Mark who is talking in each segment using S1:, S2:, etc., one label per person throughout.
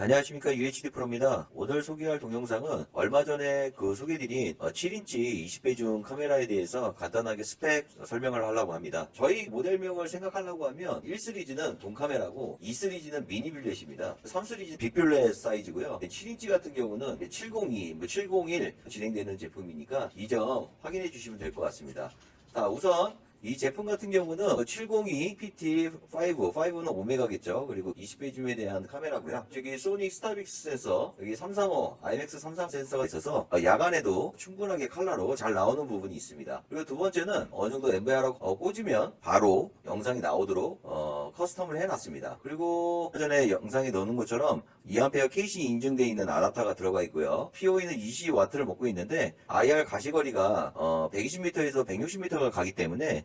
S1: 안녕하십니까 UHD 프로입니다. 오늘 소개할 동영상은 얼마 전에 그 소개드린 7인치 20배 줌 카메라에 대해서 간단하게 스펙 설명을 하려고 합니다. 저희 모델명을 생각하려고 하면 1 시리즈는 동카메라고 2 시리즈는 미니 뷰렛입니다. 3 시리즈 빅뷰렛 사이즈고요. 7인치 같은 경우는 702, 뭐 701 진행되는 제품이니까 이 점 확인해 주시면 될 것 같습니다. 자 우선 이 제품 같은 경우는 702 PT5, 5는 오메가겠죠. 그리고 20배 줌에 대한 카메라고요. 저기 소닉 스타빅스 센서, 여기 335, IMX 33 센서가 있어서 어, 야간에도 충분하게 칼라로 잘 나오는 부분이 있습니다. 그리고 두 번째는 어느 정도 MVR로 꽂으면 바로 영상이 나오도록 어, 커스텀을 해놨습니다. 그리고 전에 영상에 넣는 것처럼 2A 케이시 인증되어 있는 아답터가 들어가 있고요. POE는 20W를 먹고 있는데 IR 가시거리가 어, 120m에서 160m가 가기 때문에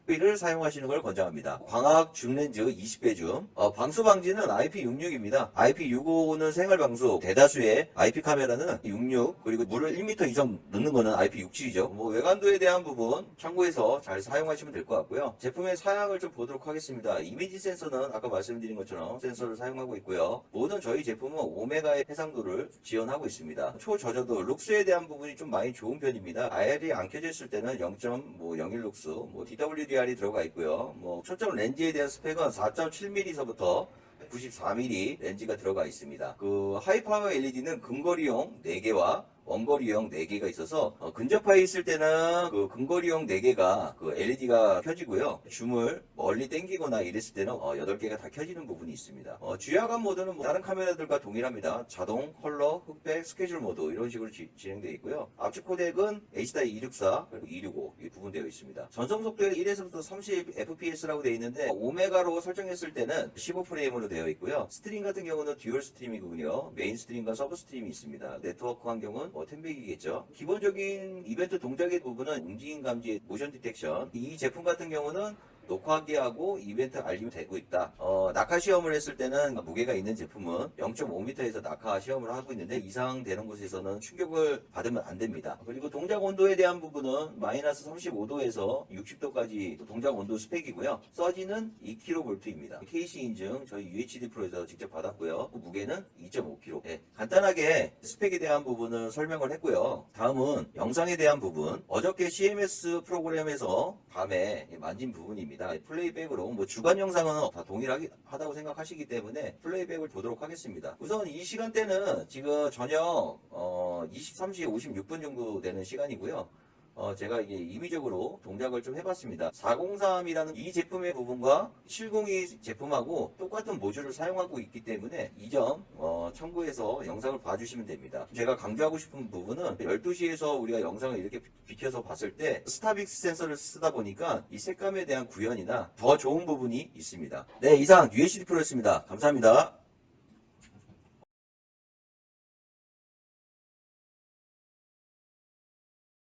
S1: 를 사용하시는 걸 권장합니다. 광학 줌 렌즈 20배 줌. 어, 방수 방지는 IP66입니다. IP65는 생활 방수. 대다수의 IP 카메라는 66 그리고 물을 1m 이상 넣는 거는 IP67이죠. 뭐 외관도에 대한 부분 참고해서 잘 사용하시면 될 것 같고요. 제품의 사양을 좀 보도록 하겠습니다. 이미지 센서는 아까 말씀드린 것처럼 센서를 사용하고 있고요. 모든 저희 제품은 오메가의 해상도를 지원하고 있습니다. 초저저도 룩스에 대한 부분이 좀 많이 좋은 편입니다. IR이 안 켜져 있을 때는 0.01 룩스, 뭐 DWDR 이 들어가 있고요. 뭐 초점 렌즈에 대한 스펙은 4.7mm서부터 94mm 렌즈가 들어가 있습니다. 그 하이파워 LED는 근거리용 4개와 원거리용 4개가 있어서 어, 근접하에 있을 때는 그 근거리용 4개가 그 LED가 켜지고요. 줌을 멀리 당기거나 이랬을 때는 어, 8개가 다 켜지는 부분이 있습니다. 어, 주야간 모드는 뭐 다른 카메라들과 동일합니다. 자동, 컬러, 흑백, 스케줄 모드 이런 식으로 지, 진행되어 있고요. 압축 코덱은 H.264 그리고 265 이 구분되어 있습니다. 전송 속도는 1에서부터 30 fps라고 되어 있는데 오메가로 설정했을 때는 15프레임으로 되어 있고요. 스트림 같은 경우는 듀얼 스트림이군요. 메인 스트림과 서브 스트림이 있습니다. 네트워크 환경은 뭐 텐백이겠죠. 기본적인 이벤트 동작의 부분은 움직임 감지, 모션 디텍션. 이 제품 같은 경우는 녹화기하고 이벤트 알림이 되고 있다. 어, 낙하 시험을 했을 때는 무게가 있는 제품은 0.5m에서 낙하 시험을 하고 있는데 이상 되는 곳에서는 충격을 받으면 안 됩니다. 그리고 동작 온도에 대한 부분은 마이너스 35도에서 60도까지 동작 온도 스펙이고요. 서지는 2kV입니다. KC 인증 저희 UHD 프로에서 직접 받았고요. 그 무게는 2.5kg. 네, 간단하게 스펙에 대한 부분을 설명을 했고요. 다음은 영상에 대한 부분. 어저께 CMS 프로그램에서 밤에 만진 부분입니다. 플레이백으로 뭐 주간 영상은 다 동일하다고 생각하시기 때문에 플레이백을 보도록 하겠습니다. 우선 이 시간대는 지금 저녁 어, 23시 56분 정도 되는 시간이고요. 어, 제가 이게 임의적으로 동작을 좀 해봤습니다. 403이라는 이 제품의 부분과 702 제품하고 똑같은 모듈을 사용하고 있기 때문에 이점 어, 참고해서 영상을 봐주시면 됩니다. 제가 강조하고 싶은 부분은 12시에서 우리가 영상을 이렇게 비켜서 봤을 때 스타빅스 센서를 쓰다 보니까 이 색감에 대한 구현이나 더 좋은 부분이 있습니다. 네, 이상 UHD 프로였습니다. 감사합니다.